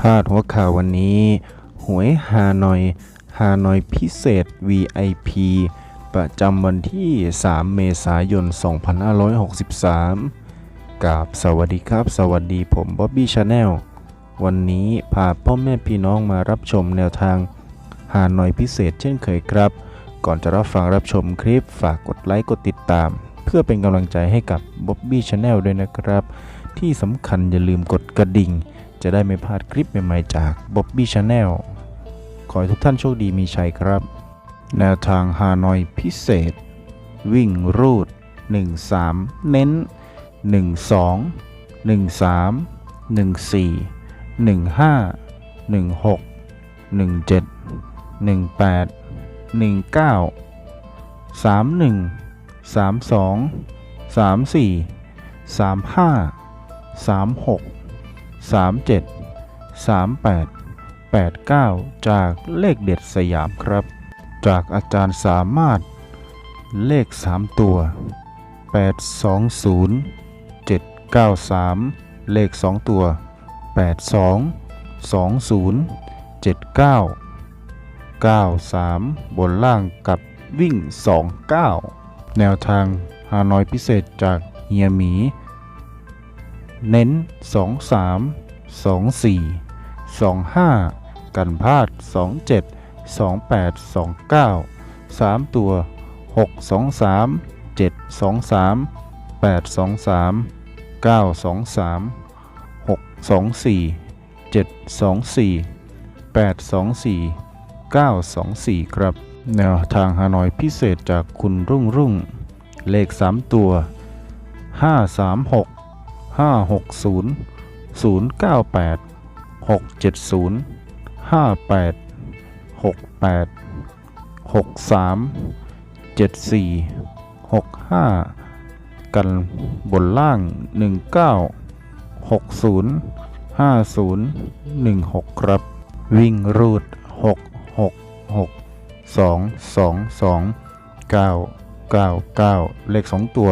พาดหัวข่าววันนี้ หวยฮานอยฮานอยพิเศษ VIP ประจำวันที่ 3 เมษายน 2563 กับสวัสดีครับ สวัสดีผมบ๊อบบี้ชาแนลวันนี้พาพ่อแม่พี่น้องมารับชมแนวทางฮานอยพิเศษเช่นเคยครับ ก่อนจะรับฟังรับชมคลิปฝากกดไลค์กดติดตาม เพื่อเป็นกำลังใจให้กับบ๊อบบี้ชาแนลด้วยนะครับ ที่สำคัญอย่าลืมกดกระดิ่ง จะได้ไม่พลาดคลิปใหม่ๆจาก Bobby Channel ขอให้ทุกท่านโชคดีมีชัยครับ แนวทางฮานอยพิเศษ วิ่งรูด 13 เน้น 12 13 14 15 16 17 18 19 31 32 34 35 36 37 38 89 จากเลขเด็ดสยามครับ จากอาจารย์สามารถเลข 3 ตัว 820 793 เลข 2 ตัว 82 20 79 93 บนล่างกับวิ่ง 29 แนวทางฮานอยพิเศษจากเฮียหมี เน้น 2 3 2 4 2 5 กันพาด 2 7 2 8 2 9 3 ตัว 6 2 3 7 2 3 8 2 3 9 2 3 6 2 4 7 2 4 8 2 4 9 2 4 ครับ แนวทางฮานอยพิเศษจากคุณรุ่งรุ่ง เลข 3 ตัว 5 3 6 5 6 0 0 9 8 6 7 0 5 8 6 8 6 3 7 4 6 5 กันบนล่าง 1 9 6 0 5 0 1 6 ครับ วิ่งรูด 6 6 6 2 2 2 9 9 9 เลข 2 ตัว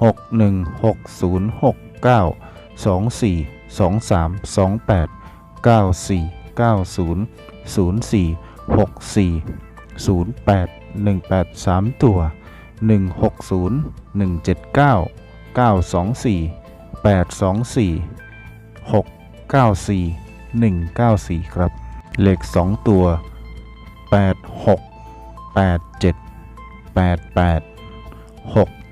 6 1 6 0 6 9 2 4 2 3 2 8 9 4 9 0 0 4 6 4 0 8 1 8 3 ตัว 1 6 0 1 7 9 9 2 4 8 2 4 6 9 4 1 9 4 ครับ เลข 2 ตัว 8 6 8 7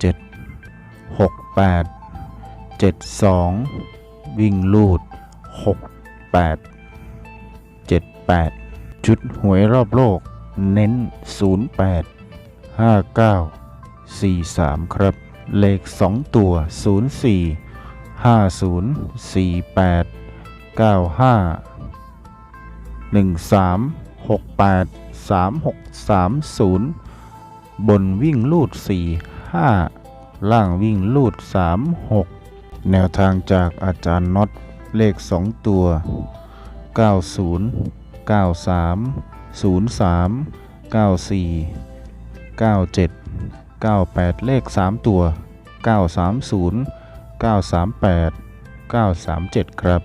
8 72 วิ่งลูด 6 8 7 8 ชุดหวยรอบโลก เน้น 08 59 43 ครับ เลข 2 ตัว 04 50 48 95 13 68 36 30 บนวิ่งลูด 4 5 ล่างวิ่งลูด 3 6 แนวทางจากอาจารย์น็อตเลข 2 ตัว 90 93 03 94 97 98 เลข 3 ตัว 930 938 937 ครับ